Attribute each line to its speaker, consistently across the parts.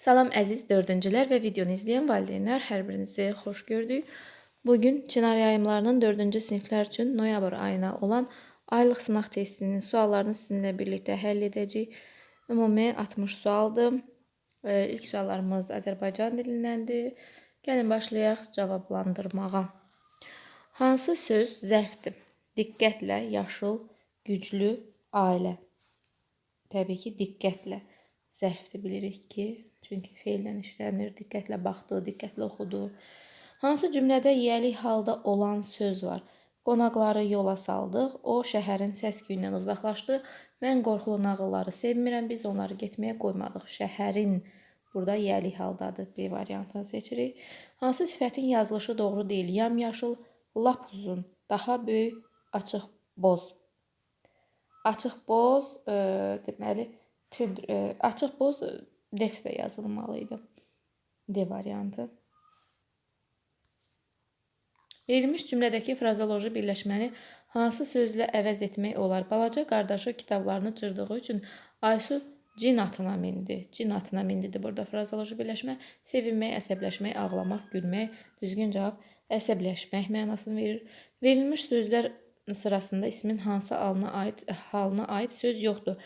Speaker 1: Salam əziz dördüncülər və videonu izləyən valideynlər, hər birinizi xoş gördük. Bugün Çınar yayımlarının 4-cü siniflər üçün noyabr ayına olan aylıq sınaq testinin suallarını sizinlə birlikdə həll edəcəyik. Ümumi 60 sualdır. E, İlk suallarımız Azərbaycan dilindəndir. Gəlin başlayaq cavablandırmağa. Hansı söz zərfdir? Diqqətlə, yaşıl, güclü, ailə. Təbii ki, diqqətlə zərfdir bilirik ki, çünki feillə işlənir, diqqətlə baxdı, diqqətlə oxudu. Hansı cümlədə yiyəlik halda olan söz var? Qonaqları yola saldıq, o şəhərin səs-küyündən uzaqlaşdı. Mən qorxulu nağılları sevmirəm, biz onları getməyə qoymadıq. Şəhərin burada yiyəlik haldadır. B variantını seçirik. Hansı sifətin yazılışı doğru deyil? Yamyaşıl, lap uzun, daha böyük, açıq boz. Açıq boz, e, deməli, tünd, e, açıq boz e, defsdə yazılmalı idi. D variantı. Verilmiş cümlədəki frazoloji birləşməni hansı sözlə əvəz etmək olar? Balaca qardaşı kitablarını cırdığı üçün Aysu cin atına mindi. Cin atına mindidir burada frazoloji birləşmə. Sevinmək, əsəbləşmək, ağlamaq, gülmək. Düzgün cavab əsəbləşmək mənasını verir. Verilmiş sözlər sırasında ismin hansı halına aid halına aid söz yoxdur.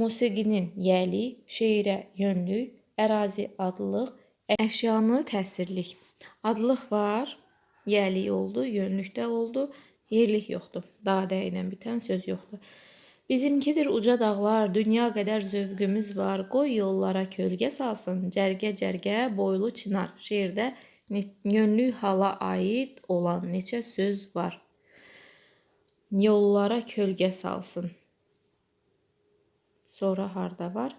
Speaker 1: Musiqinin yəli, şeirə yönlük, ərazi adlıq, əşyanı təsirlik. Adlıq var, yəli oldu, yönlükdə oldu, yerlik yoxdur. Dadə ilə bitən söz yoxdur. Bizimkidir uca dağlar, dünya qədər zövqümüz var. Qoy yollara kölgə salsın, cərgə-cərgə boylu çınar. Şeirdə yönlük hala aid olan neçə söz var? Yollara kölgə salsın. Sonra harda var?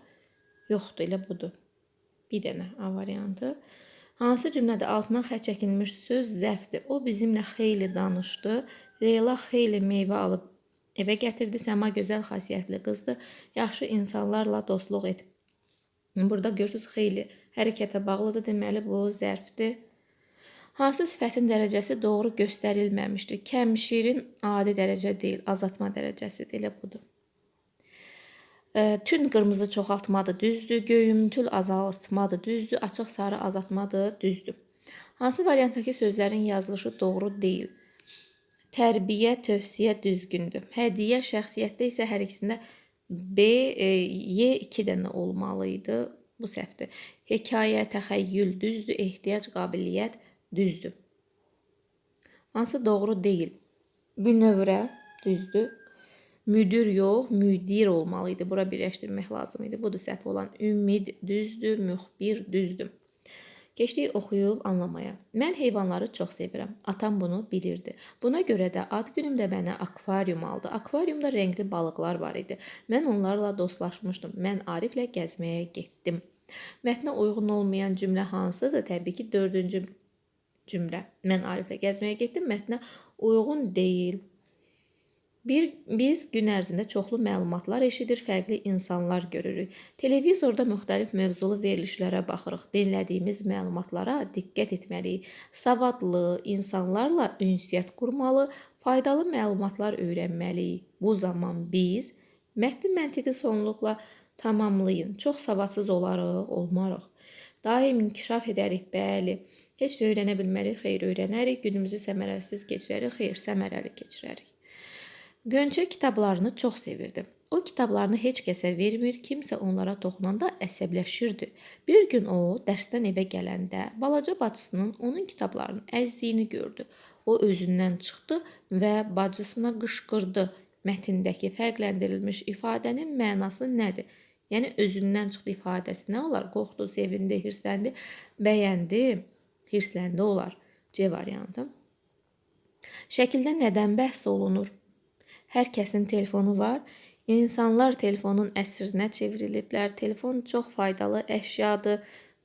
Speaker 1: Yoxdur, elə budur. Bir dənə A variantı. Hansı cümlədə altına xətt çəkilmiş söz zərfdir? O bizimlə xeyli danışdı. Leyla xeyli meyvə alıb evə gətirdi. Səma gözəl xasiyyətli qızdır. Yaxşı insanlarla dostluq et. Burada görürsüz xeyli hərəkətə bağlıdır. Deməli bu zərfdir. Hansı sifətin dərəcəsi doğru göstərilməmişdir? Kəmşirin adi dərəcə deyil, azaltma dərəcəsidir. Elə budur. E, tünd qırmızı çoxaltmadır, düzdür. Göyümtül azaltmadır, düzdür. Açıq sarı azaltmadır, düzdür. Hansı variantdakı sözlərin yazılışı doğru deyil? Tərbiyə, tövsiyə düzgündür. Hədiyyə, şəxsiyyətdə isə hər ikisində B, e, Y 2 dənə olmalı. Bu səhvdir. Hekayə, təxəyyül düzdür. Ehtiyac, qabiliyyət düzdür. Hansı doğru deyil? Bünövrə düzdür. Müdür yox, müdir olmalı idi. Bura birləşdirmək lazım idi. Budur səhv olan. Ümid düzdür, müxbir düzdür. Keçdik oxuyub anlamaya. Mən heyvanları çox sevirəm. Atam bunu bilirdi. Buna görə də ad günümdə mənə akvarium aldı. Akvariumda rəngli balıqlar var idi. Mən onlarla dostlaşmışdım. Mən Ariflə gəzməyə getdim. Mətnə uyğun olmayan cümlə hansıdır? Təbii ki, 4-cü cümlə. Mən Ariflə gəzməyə getdim, mətnə uyğun deyil. Bir biz gün ərzində çoxlu məlumatlar eşidir, fərqli insanlar görürük. Televizorda müxtəlif mövzulu verilişlərə baxırıq. Dinlədiyimiz məlumatlara diqqət etməliyik. Savadlı insanlarla ünsiyyət qurmalı, faydalı məlumatlar öyrənməliyik. Bu zaman biz mətni məntiqi sonluqla tamamlayın. Çox savadsız olarıq, olmarıq. Daim inkişaf edərik, bəli. Heç də öyrənə bilmərik, xeyr öyrənərik. Günümüzü səmərəsiz keçirərik, xeyr səmərəli keçirərik. Gönçə kitablarını çox sevirdi. O kitablarını heç kəsə vermir, kimsə onlara toxunanda əsəbləşirdi. Bir gün o dərsdən evə gələndə balaca bacısının onun kitablarını əzdiyini gördü. O özündən çıxdı və bacısına qışqırdı. Mətndəki fərqləndirilmiş ifadənin mənası nədir? Yəni özündən çıxdı ifadəsi nə olar? Qorxdu, sevindi, hirsləndi, bəyəndi, hirsləndi olar. C variantı. Şəkildə nədən bəhs olunur? Hər kəsin telefonu var. İnsanlar telefonun əsrinə çevriliblər. Telefon çox faydalı əşyadır.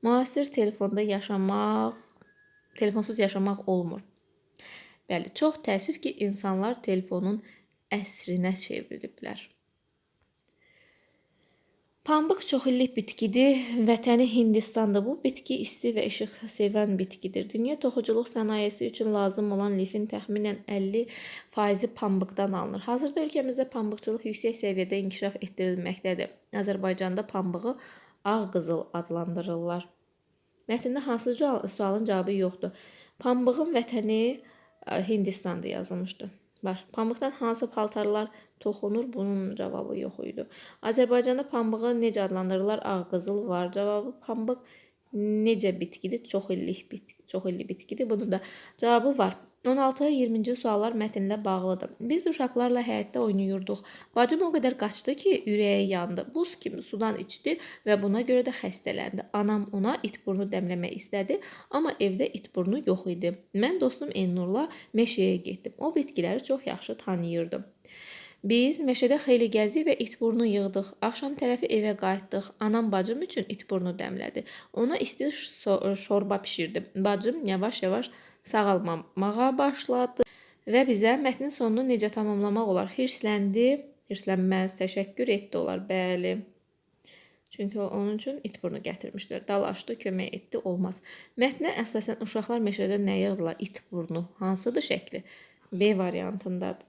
Speaker 1: Müasir telefonda yaşamaq, telefonsuz yaşamaq olmur. Bəli, çox təəssüf ki, insanlar telefonun əsrinə çevriliblər. Pambıq çoxillik bitkidir. Vətəni Hindistandır. Bu bitki isti və işıq sevən bitkidir. Dünya toxuculuq sənayesi üçün lazım olan lifin təxminən 50% pambıqdan alınır. Hazırda ölkəmizdə pambıqçılıq yüksək səviyyədə inkişaf etdirilməkdədir. Azərbaycanda pambığı ağ qızıl adlandırırlar. Mətndə hansı sualın cavabı yoxdur. Pambığın vətəni ə, Hindistanda yazılmışdı. Var. Pambıqdan hansı paltarlar toxunur? Bunun cavabı yox idi. Azərbaycanda pambığı necə adlandırırlar? Ağ qızıl var. Cavabı pambıq necə bitkidir? Çox illik bitki, çox illik bitkidir. Bunun da cavabı var. 16-20-ci suallar mətnlə bağlıdır. Biz uşaqlarla həyətdə oynayırdıq. Bacım o qədər qaçdı ki, ürəyi yandı. Buz kimi sudan içdi və buna görə də xəstələndi. Anam ona itburnu dəmləmək istədi, amma evdə itburnu yox idi. Mən dostum Elnurla meşəyə getdim. O bitkiləri çox yaxşı tanıyırdı. Biz meşədə xeyli gəzdik və itburnu yığdıq. Axşam tərəfi evə qayıtdıq. Anam bacım üçün itburnu dəmlədi. Ona isti şo- şorba bişirdim. Bacım yavaş-yavaş sağalmamağa başladı və bizə mətnin sonunu necə tamamlamaq olar? Hirsləndi, hirslənməz, təşəkkür etdi olar. Bəli. Çünki onun üçün itburnu gətirmişlər. Dalaşdı, kömək etdi, olmaz. Mətnə əsasən uşaqlar meşədə nə yığdılar? İtburnu. Hansıdır şəkli? B variantındadır.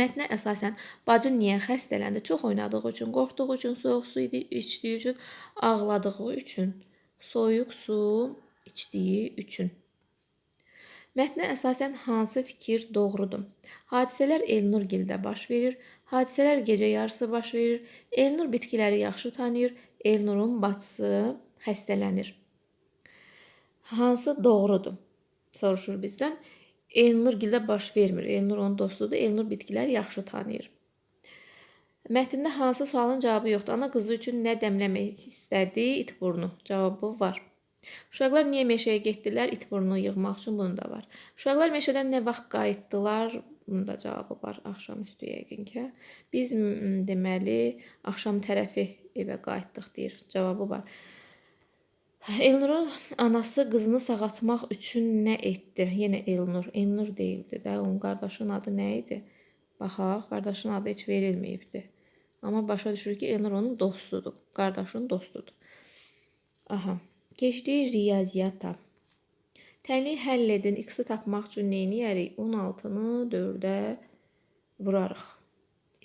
Speaker 1: Mətnə əsasən bacı niyə xəstələndi? Çox oynadığı üçün, qorxduğu üçün, soyuq su içdiyi üçün, ağladığı üçün, soyuq su içdiyi üçün. Mətnə əsasən hansı fikir doğrudur? Hadisələr Elnur gildə baş verir. Hadisələr gecə yarısı baş verir. Elnur bitkiləri yaxşı tanıyır. Elnurun bacısı xəstələnir. Hansı doğrudur? Soruşur bizdən. Elnur gildə baş vermir. Elnur onun dostudur. Elnur bitkiləri yaxşı tanıyır. Mətndə hansı sualın cavabı yoxdur? Ana qızı üçün nə dəmləmək istədi? İtburnu. Cavabı var. Uşaqlar niyə meşəyə getdilər? İtburnu yığmaq üçün bunun da var. Uşaqlar meşədən nə vaxt qayıtdılar? Bunun da cavabı var. Axşam üstü yəqin ki. Biz deməli axşam tərəfi evə qayıtdıq deyir. Cavabı var. Elnurun anası qızını sağaltmaq üçün nə etdi? Yenə Elnur. Elnur deyildi də. Onun qardaşının adı nə idi? Baxaq, qardaşının adı heç verilməyibdi. Amma başa düşür ki, Elnur onun dostudur. Qardaşının dostudur. Aha. Keçdik riyaziyyata. Tənliyi həll edin. X-i tapmaq üçün nə edərik? 16-nı 4-ə vurarıq.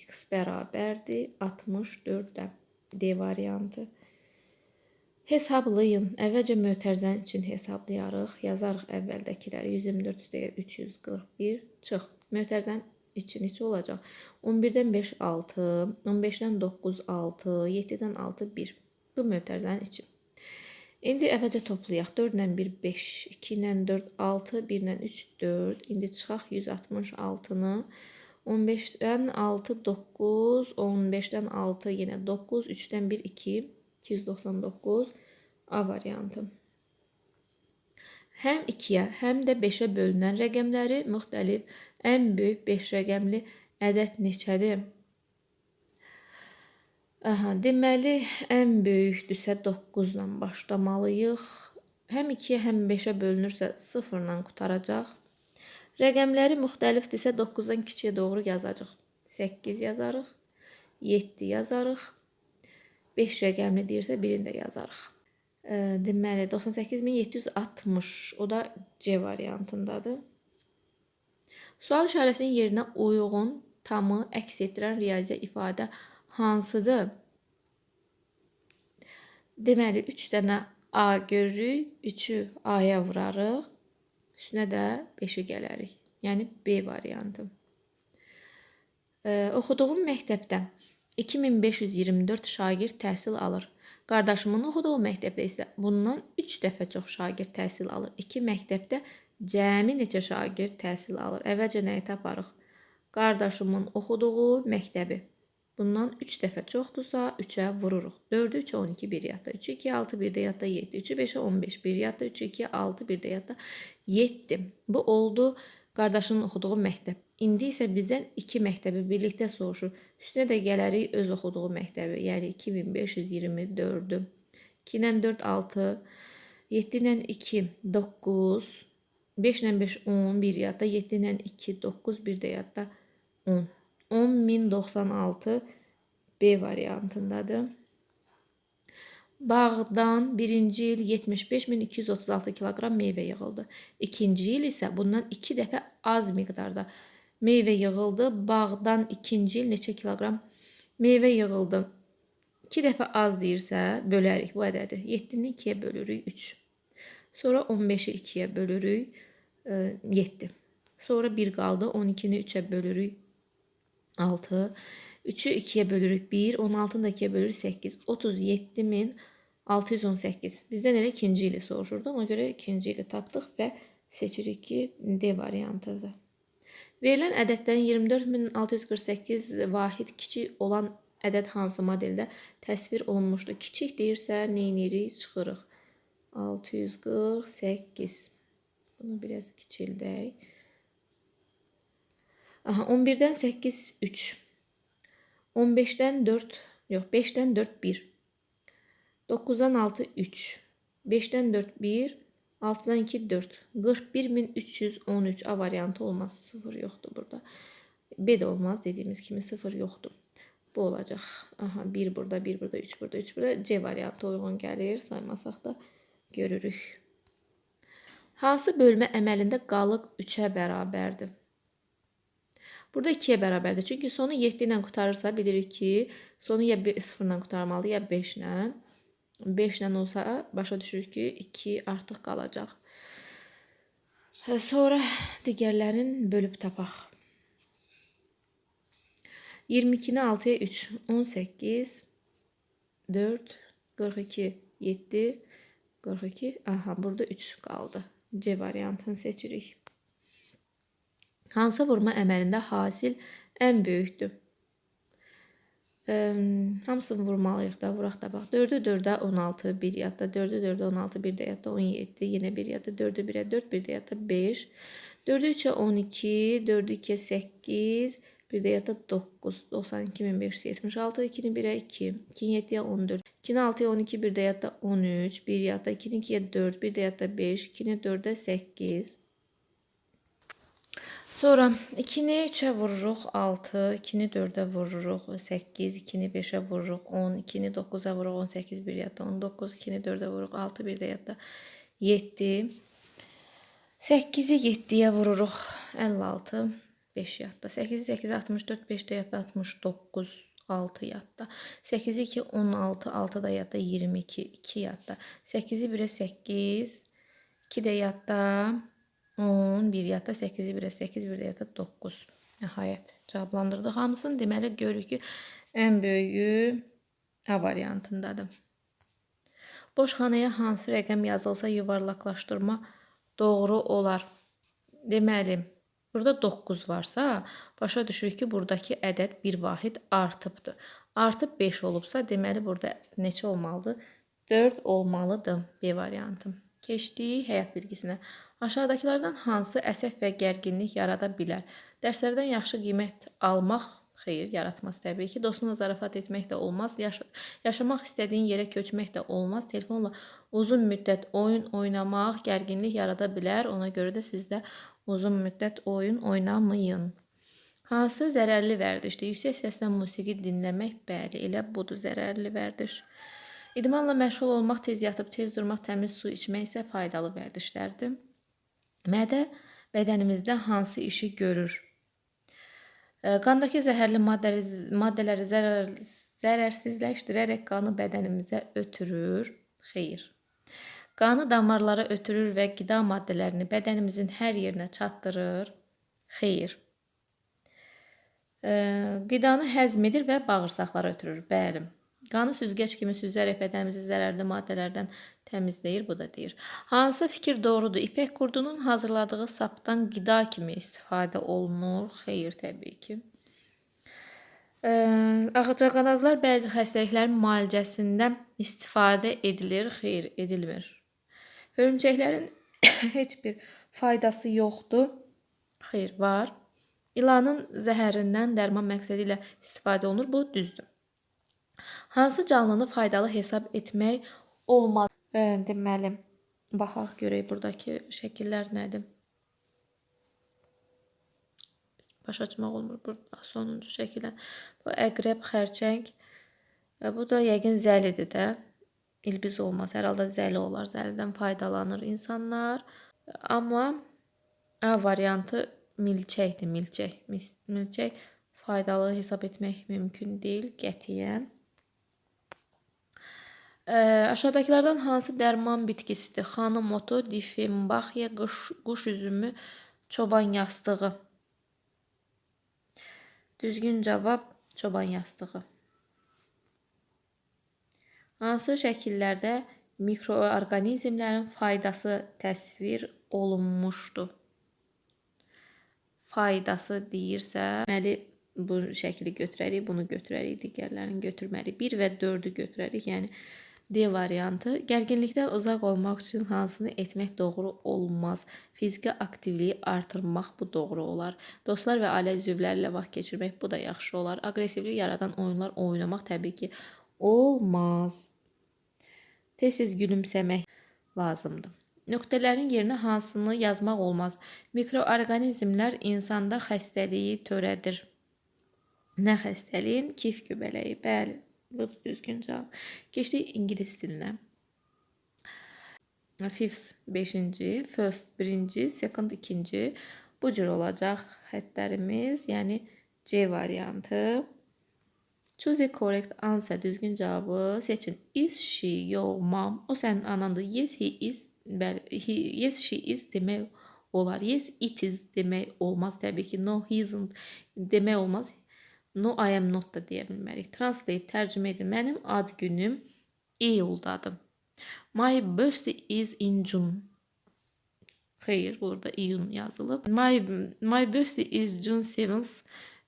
Speaker 1: X bərabərdir 64-də. D variantı. Hesablayın. Əvvəlcə mötərizənin için hesablayarıq. Yazarıq əvvəldəkiləri. 124 üstəgəl 341 çıx. Mötərizənin için neçə olacaq? 11-dən 5 6, 15-dən 9 6, 7-dən 6 1. Bu mötərizənin içi. İndi əvvəlcə toplayaq. 4 ilə 1 5, 2 ilə 4 6, 1 ilə 3 4. İndi çıxaq 166-nı. 15-dən 6 9, 15-dən 6 yenə 9, 3-dən 1 2, 299 A variantı. Həm 2-yə, həm də 5-ə bölünən rəqəmləri müxtəlif ən böyük 5 rəqəmli ədəd neçədir? Aha, deməli ən böyükdürsə 9 ilə başlamalıyıq. Həm 2-yə, həm 5-ə bölünürsə 0 ilə qutaracaq. Rəqəmləri müxtəlifdirsə 9-dan kiçiyə doğru yazacağıq. 8 yazarıq, 7 yazarıq. 5 rəqəmli deyirsə, birini də yazarıq. Deməli 98760 o da C variantındadır. Sual işarəsinin yerinə uyğun tamı əks etdirən riyazi ifadə hansıdır? Deməli 3 dənə A görürük, 3-ü A-ya vurarıq. Üstünə də 5-i gələrik. Yəni B variantı. E, oxuduğum məktəbdə 2524 şagird təhsil alır. Qardaşımın oxuduğu məktəbdə isə bundan 3 dəfə çox şagird təhsil alır. 2 məktəbdə cəmi neçə şagird təhsil alır? Əvvəlcə nəyi taparıq? Qardaşımın oxuduğu məktəbi. Bundan 3 dəfə çoxdursa 3-ə vururuq. 4-ü 3 12 1 yadda. 3 2 6 1 də yadda 7. 3-ü 5-ə 15 1 yadda. 3 2 6 1 də yadda 7. Bu oldu qardaşının oxuduğu məktəb. İndi isə bizdən 2 məktəbi birlikdə soruşur. Üstünə də gələrik öz oxuduğu məktəbi, yəni 2524-dür. 2 ilə 4 6, 7 ilə 2 9, 5 ilə 5 10, 1 yadda, 7 ilə 2 9, 1 də yadda 10. 10096 B variantındadır. Bağdan birinci il 75.236 kiloqram meyvə yığıldı. İkinci il isə bundan 2 dəfə az miqdarda meyvə yığıldı. Bağdan ikinci il neçə kiloqram meyvə yığıldı? 2 dəfə az deyirsə, bölərik bu ədədi. 7-ni 2-yə bölürük 3. Sonra 15-i 2-yə bölürük 7. Sonra 1 qaldı. 12-ni 3-ə bölürük 6. 3-ü 2-yə bölürük 1. 16-nı da 2-yə bölürük 8. 37618. Bizdən elə ikinci ili soruşurdu. Ona görə ikinci ili tapdıq və seçirik ki, D variantıdır. Verilən ədədlərin 24648 vahid kiçik olan ədəd hansı modeldə təsvir olunmuşdur? Kiçik deyirsə, nə edirik? Çıxırıq. 648. Bunu biraz kiçildək. Aha, 11-dən 8 3. 15-dən 4, yox, 5-dən 4 1. 9-dan 6 3. 5-dən 4 1. 6-dan 2 4. 41313 A variantı olmaz. 0 yoxdur burada. B də olmaz dediyimiz kimi 0 yoxdur. Bu olacaq. Aha 1 burada, 1 burada, 3 burada, 3 burada. C variantı uyğun gəlir. Saymasaq da görürük. Hansı bölmə əməlində qalıq 3-ə bərabərdir? Burada 2-yə bərabərdir. Çünki sonu 7 ilə qutarırsa bilirik ki, sonu ya 0 ilə qutarmalı, ya 5 ilə. 5 ilə olsa başa düşürük ki, 2 artıq qalacaq. Sonra digərlərin bölüb tapaq. 22-ni 6-ya 3, 18, 4, 42, 7, 42. Aha, burada 3 qaldı. C variantını seçirik. Hansı vurma əməlində hasil ən böyükdür? Hamısını vurmalıyıq da, vuraq da bax. 4-ü 4-ə 16, 1 yadda. 4-ü 4-ə 16, 1 də yadda 17, yenə 1 yadda. 4-ü 1-ə 4, 1 də yadda 5. 4-ü 3-ə 12, 4-ü 2-ə 8, bir də yadda 9, 92576, 2-ni 1-ə 2, 2-ni 7-yə 14, 2-ni 6-ya 12, bir də yadda 13, 1 yadda 2-ni 2-yə 4, bir də yadda 5, 2-ni 4-ə 8. Sonra 2-ni 3-ə vururuq 6, 2-ni 4-ə vururuq 8, 2-ni 5-ə vururuq 10, 2-ni 9-a vururuq 18, bir yadda 19, 2-ni 4-ə vururuq 6, bir də yadda 7. 8-i 7-yə vururuq 56. 5 yadda. 8 8 64 5 də yadda 69 6 yadda. 8 2 16 6 da yadda 22 2 yadda. 8-i 1-ə 8 2 də yadda 10 1 yadda 8-i 1-ə 8 1 də yadda 9. Nəhayət cavablandırdıq hamısını. Deməli görürük ki, ən böyüyü A variantındadır. Boş xanaya hansı rəqəm yazılsa yuvarlaqlaşdırma doğru olar? Deməli, Burada 9 varsa, başa düşürük ki, buradakı ədəd bir vahid artıbdır. Artıb 5 olubsa, deməli burada neçə olmalıdır? 4 olmalıdır B variantı. Keçdik həyat bilgisinə. Aşağıdakılardan hansı əsəf və gərginlik yarada bilər? Dərslərdən yaxşı qiymət almaq xeyir yaratmaz təbii ki. Dostuna zarafat etmək də olmaz. Yaş yaşamaq istədiyin yerə köçmək də olmaz. Telefonla uzun müddət oyun oynamaq gərginlik yarada bilər. Ona görə də sizdə uzun müddət oyun oynamayın. Hansı zərərli vərdişdir? Yüksək səslə musiqi dinləmək, bəli, elə budur zərərli vərdiş. İdmanla məşğul olmaq, tez yatıb tez durmaq, təmiz su içmək isə faydalı vərdişlərdir. Mədə bədənimizdə hansı işi görür? Qandakı zəhərli maddələri, maddələri zərər, zərərsizləşdirərək qanı bədənimizə ötürür. Xeyr. Qanı damarlara ötürür və qida maddələrini bədənimizin hər yerinə çatdırır. Xeyr. Qidanı həzm edir və bağırsaqlara ötürür. Bəli. Qanı süzgəc kimi süzərək bədənimizi zərərli maddələrdən təmizləyir, bu da deyir. Hansı fikir doğrudur? İpək qurdunun hazırladığı sapdan qida kimi istifadə olunur? Xeyr, təbii ki. Ağcaqanadlar bəzi xəstəliklərin müalicəsində istifadə edilir? Xeyr, edilmir. Hörümçəklərin heç bir faydası yoxdur. Xeyr, var. İlanın zəhərindən dərman məqsədi ilə istifadə olunur. Bu düzdür. Hansı canlını faydalı hesab etmək olmaz? E, deməli, baxaq görək burdakı şəkillər nədir? Baş açmaq olmur. Burada sonuncu şəkildə. Bu əqrəb, xərçəng. Bu da yəqin zəlidir də ilbiz olmaz. Hər halda zəli olar. Zəlidən faydalanır insanlar. Amma A variantı milçəkdir, milçək. Milçək faydalı hesab etmək mümkün deyil qətiyyən. Aşağıdakılardan hansı dərman bitkisidir? Xanım otu, difenbaxiya, quş, quş üzümü, çoban yastığı. Düzgün cavab çoban yastığı. Hansı şəkillərdə mikroorqanizmlərin faydası təsvir olunmuşdur? Faydası deyirsə, deməli bu şəkli götürərik, bunu götürərik, digərlərini götürməliyik. 1 və 4-ü götürərik. Yəni D variantı. Gərginlikdən uzaq olmaq üçün hansını etmək doğru olmaz? Fiziki aktivliyi artırmaq bu doğru olar. Dostlar və ailə üzvləri ilə vaxt keçirmək bu da yaxşı olar. Aqressivlik yaradan oyunlar oynamaq təbii ki olmaz. Tez-tez gülümsəmək lazımdır. Nöqtələrin yerinə hansını yazmaq olmaz? Mikroorqanizmlər insanda xəstəliyi törədir. Nə xəstəliyin? Kif göbələyi. Bəli. Bu düzgün cavab. Keçdik ingilis dilinə. Fifth 5-ci, first 1-ci, second 2-ci bu cür olacaq xəttlərimiz, yəni C variantı. Choose a correct answer. Düzgün cavabı seçin. Is she your mom? O sənin anandır. Yes, he is. Bəli, he, yes, she is demək olar. Yes, it is demək olmaz təbii ki. No, he isn't demək olmaz. No, I am not da deyə bilmərik. Translate tərcümə edin. Mənim ad günüm iyuldadır. My birthday is in June. Xeyr, burada iyun yazılıb. My my birthday is June 7th.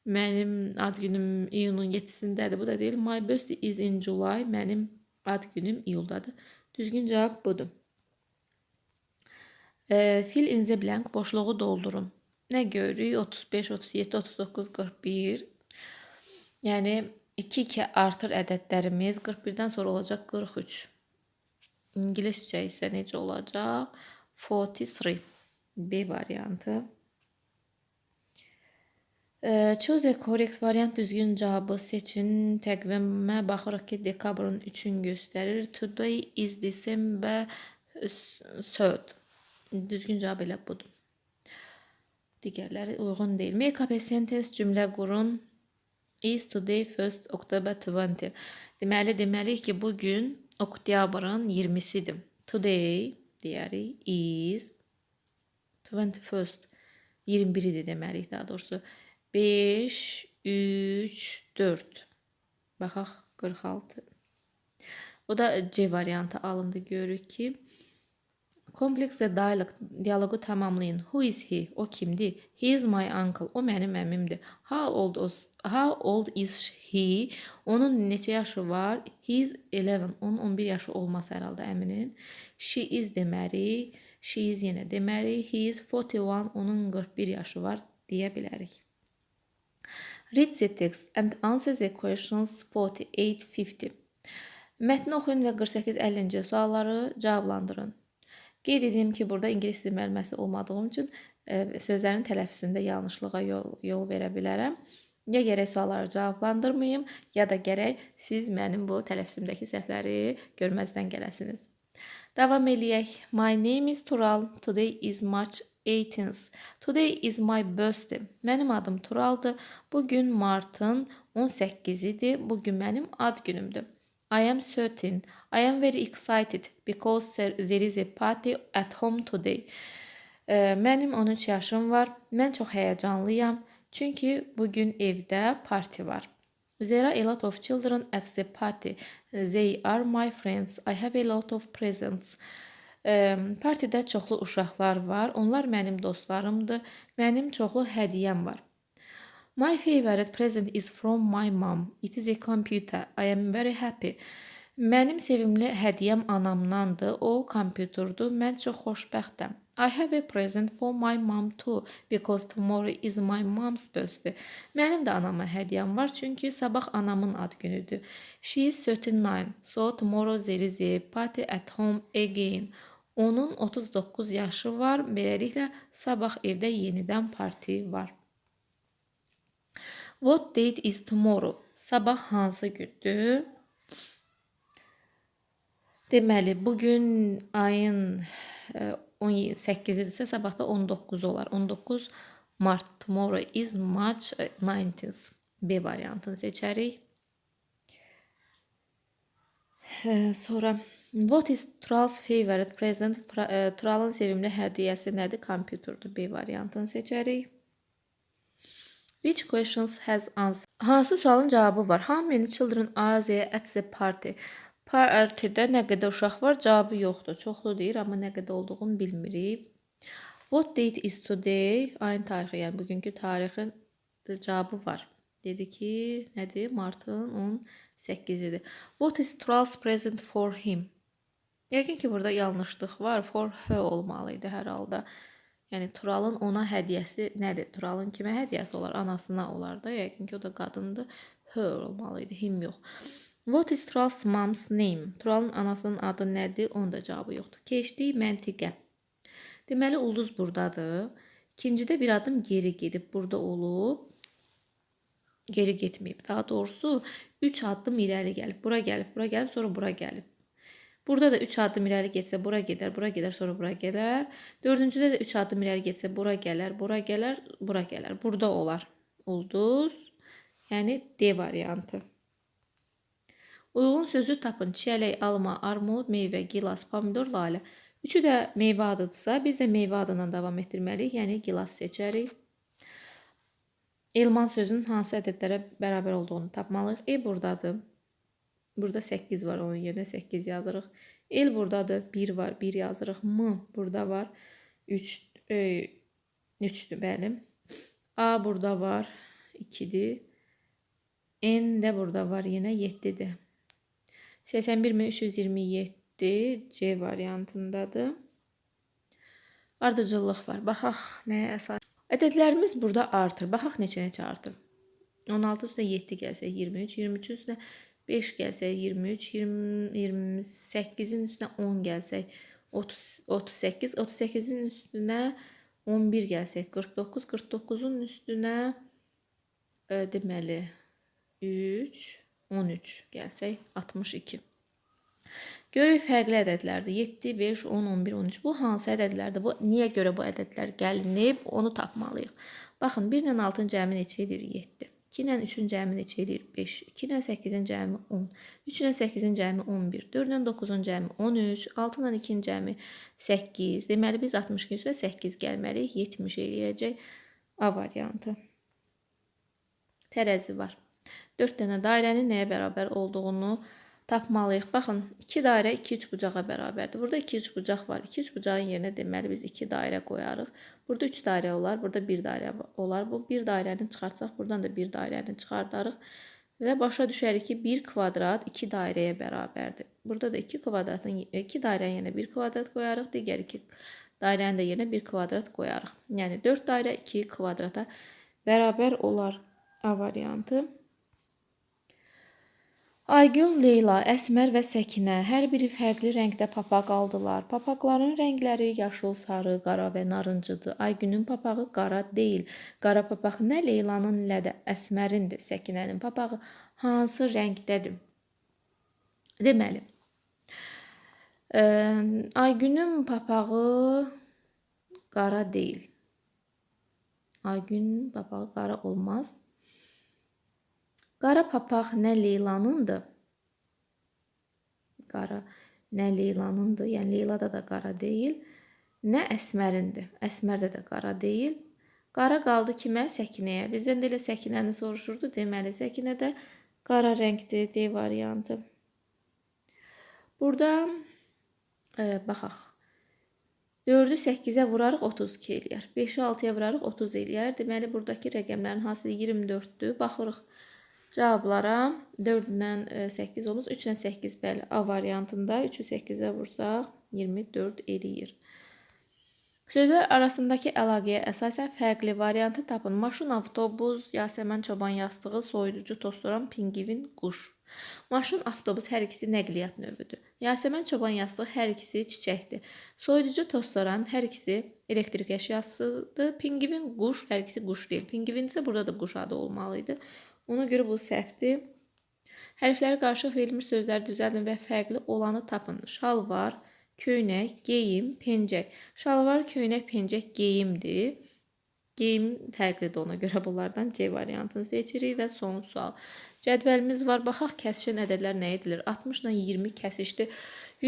Speaker 1: Mənim ad günüm iyunun 7-sindədir. Bu da deyil. My birthday is in July. Mənim ad günüm iyuldadır. Düzgün cavab budur. Fill in the blank boşluğu doldurun. Nə görürük? 35, 37, 39, 41, Yəni 2 2 artır ədədlərimiz 41-dən sonra olacaq 43. İngiliscə isə necə olacaq? 43. B variantı. Choose a correct variant düzgün cavabı seçin. Təqvimə baxırıq ki, dekabrın 3-ünü göstərir. Today is December 3rd. Düzgün cavab elə budur. Digərləri uyğun deyil. Make up a sentence cümlə qurun. Is today 1st October 20. Deməli, deməliyik ki, bu gün oktyabrın 20-sidir. Today deyərik is 21st 21-idir deməliyik daha doğrusu. 5 3 4 Baxaq 46. O da C variantı alındı görürük ki Kompleks və dialog dialoqu tamamlayın. Who is he? O kimdir? He is my uncle. O mənim əmimdir. How old is, how old is he? Onun neçə yaşı var? He is 11. Onun 11 yaşı olmaz hər halda əminin. She is demərik. She is yenə demərik. He is 41. Onun 41 yaşı var deyə bilərik. Read the text and answer the questions 48-50. Mətni oxuyun və 48-50-ci sualları cavablandırın. Qeyd edeyim ki, burada ingilis dili müəlliməsi olmadığım üçün e, sözlərin yanlışlığa yol, yol verə bilərəm. Ya gərək sualları cavablandırmayım, ya da gərək siz mənim bu tələffüzümdəki səhvləri görməzdən gələsiniz. Davam eləyək. My name is Tural. Today is March 18th. Today is my birthday. Mənim adım Turaldır. Bu gün martın 18-idir. Bu gün mənim ad günümdür. I am certain. I am very excited because there is a party at home today. Mənim 13 yaşım var. Mən çox həyəcanlıyam. Çünki bu gün evdə parti var. There are a lot of children at the party. They are my friends. I have a lot of presents. Partidə çoxlu uşaqlar var. Onlar mənim dostlarımdır. Mənim çoxlu hədiyyəm var. My favorite present is from my mom. It is a computer. I am very happy. Mənim sevimli hədiyyəm anamdandır. O kompüterdir. Mən çox xoşbəxtəm. I have a present for my mom too because tomorrow is my mom's birthday. Mənim də anama hədiyyəm var çünki sabah anamın ad günüdür. She is 39. So tomorrow there is a party at home again. Onun 39 yaşı var. Beləliklə sabah evdə yenidən parti var. What date is tomorrow? Sabah hansı gündür? Deməli, bugün ayın 18-idirsə, sabah da 19 olar. 19 Mart. Tomorrow is March 19th. B variantını seçərik. Hə, sonra What is Tural's favorite present? E, Turalın sevimli hədiyyəsi nədir? Kompüterdir. B variantını seçərik. Which questions has answer? Hansı sualın cavabı var? How many children are there at the party? Partidə nə qədər uşaq var? Cavabı yoxdur. Çoxlu deyir, amma nə qədər olduğunu bilmirik. What date is today? Ayın tarixi, yəni bugünkü tarixin cavabı var. Dedi ki, nədir? Martın 18-idir. What is Tural's present for him? Yəqin ki, burada yanlışlıq var. For her olmalı idi hər halda. Yəni Turalın ona hədiyyəsi nədir? Turalın kimə hədiyyəsi olar? Anasına olar da. Yəqin ki, o da qadındır. Her olmalı idi, him yox. What is Tural's mom's name? Turalın anasının adı nədir? Onun da cavabı yoxdur. Keçdik məntiqə. Deməli ulduz burdadır. İkincidə bir adım geri gedib burada olub. Geri getməyib. Daha doğrusu 3 addım irəli gəlib. Bura gəlib, bura gəlib, sonra bura gəlib. Burada da 3 addım irəli getsə bura gedər, bura gedər, sonra bura gələr. Dördüncüdə də 3 addım irəli getsə bura gələr, bura gələr, bura gələr. Burada olar. Ulduz. Yəni D variantı. Uyğun sözü tapın. Çiyələk, alma, armud, meyvə, gilas, pomidor, lalə. Üçü də meyvə adıdırsa, biz də meyvə adından davam etdirməliyik. Yəni gilas seçərik. Elman sözünün hansı ədədlərə bərabər olduğunu tapmalıyıq. E burdadır. Burada 8 var, onun yerinə 8 yazırıq. El burdadır, 1 var, 1 yazırıq. M burada var, 3 e, 3-dür, bəli. A burada var, 2-dir. N də burada var, yenə 7-dir. 81327 C variantındadır. Ardıcıllıq var. Baxaq nəyə əsas. Ədədlərimiz burada artır. Baxaq neçə-neçə artır. 16 üstə 7 gəlsə 23, 23 üstə 5 gəlsək 23, 20, 28-in üstünə 10 gəlsək 30, 38, 38-in üstünə 11 gəlsək 49, 49-un üstünə e, deməli 3, 13 gəlsək 62. Görək fərqli ədədlərdir. 7, 5, 10, 11, 13. Bu hansı ədədlərdir? Bu niyə görə bu ədədlər gəlinib? Onu tapmalıyıq. Baxın, 1 ilə 6-nın cəmi neçə edir? 7. 2 ilə 3-ün cəmi neçə edir? 5. 2 ilə 8-in cəmi 10. 3 ilə 8-in cəmi 11. 4 ilə 9-un cəmi 13. 6 ilə 2-nin cəmi 8. Deməli biz 62 üstə 8 gəlməliyik. 70 eləyəcək A variantı. Tərəzi var. 4 dənə dairənin nəyə bərabər olduğunu tapmalıyıq. Baxın, 2 dairə 2 üçbucağa bərabərdir. Burada 2 üçbucaq var. 2 üçbucağın yerinə deməli biz 2 dairə qoyarıq. Burada 3 dairə olar, burada 1 dairə olar. Bu 1 dairəni çıxartsaq, buradan da 1 dairəni çıxardarıq və başa düşərik ki, 1 kvadrat 2 dairəyə bərabərdir. Burada da 2 kvadratın 2 dairənin yerinə 1 kvadrat qoyarıq, digər 2 dairənin də yerinə 1 kvadrat qoyarıq. Yəni 4 dairə 2 kvadrata bərabər olar. A variantı. Aygül, Leyla, Əsmər və Səkinə hər biri fərqli rəngdə papaq aldılar. Papaqların rəngləri yaşıl, sarı, qara və narıncıdır. Aygünün papağı qara deyil. Qara papaq nə Leylanın, nə də Əsmərindir. Səkinənin papağı hansı rəngdədir? Deməli, ə, Aygünün papağı qara deyil. Aygünün papağı qara olmaz. Qara papaq nə Leylanındır? Qara nə Leylanındır? Yəni Leylada da qara deyil, nə Əsmərindir. Əsmərdə də qara deyil. Qara qaldı kimə? Səkinəyə. Bizdən də elə Səkinəni soruşurdu. Deməli, Səkinə də qara rəngdir, D variantı. Burada e, baxaq. 4-ü 8-ə vurarıq 32 eləyər. 5-i 6-ya vurarıq 30 eləyər. Deməli, buradakı rəqəmlərin hansıdır? 24-dür. Baxırıq. Cavablara 4-dən 8 olur. 3-dən 8 bəli A variantında 3-ü 8-ə vursaq 24 eləyir. Sözlər arasındakı əlaqəyə əsasən fərqli variantı tapın. Maşın, avtobus, Yasəmən çoban yastığı, soyuducu, tostoran, pingvin, quş. Maşın, avtobus hər ikisi nəqliyyat növüdür. Yasəmən çoban yastığı hər ikisi çiçəkdir. Soyuducu, tostoran hər ikisi elektrik əşyasıdır. Pingvin, quş hər ikisi quş deyil. Pingvin isə burada da quş adı olmalı idi. Ona görə bu səhvdir. Hərfləri qarışıq verilmiş sözləri düzəldin və fərqli olanı tapın. Şalvar, köynək, geyim, pencək. Şalvar, köynək, pencək geyimdir. Geyim fərqlidir ona görə bunlardan C variantını seçirik və son sual. Cədvəlimiz var. Baxaq kəsişən ədədlər nə edilir? 60 ilə 20 kəsişdi.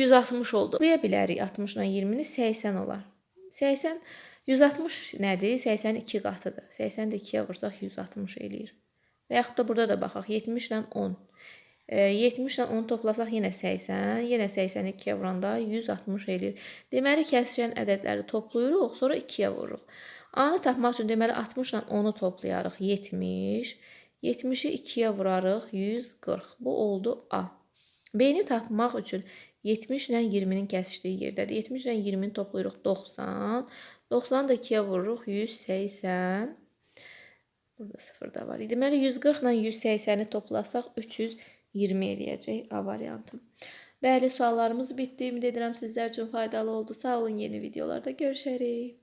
Speaker 1: 160 oldu. Toplaya bilərik 60 ilə 20-ni 80 olar. 80 160 nədir? 80-in 2 qatıdır. 80-də 2-yə vursaq 160 eləyir. Və yaxud da burada da baxaq. 70 ilə 10. E, 70 ilə 10 toplasaq yenə 80, yenə 80-i 2-yə vuranda 160 eləyir. Deməli kəsişən ədədləri toplayırıq, sonra 2-yə vururuq. A-nı tapmaq üçün deməli 60 ilə 10-u toplayarıq 70. 70-i 2-yə vurarıq 140. Bu oldu A. B-ni tapmaq üçün 70 ilə 20-nin kəsişdiyi yerdədir. 70 ilə 20-ni toplayırıq 90. 90-ı da 2-yə vururuq 180. Burada 0 da var. Deməli 140 ilə 180-i toplasaq 320 eləyəcək A variantı. Bəli, suallarımız bitdi. Ümid edirəm sizlər üçün faydalı oldu. Sağ olun, yeni videolarda görüşərik.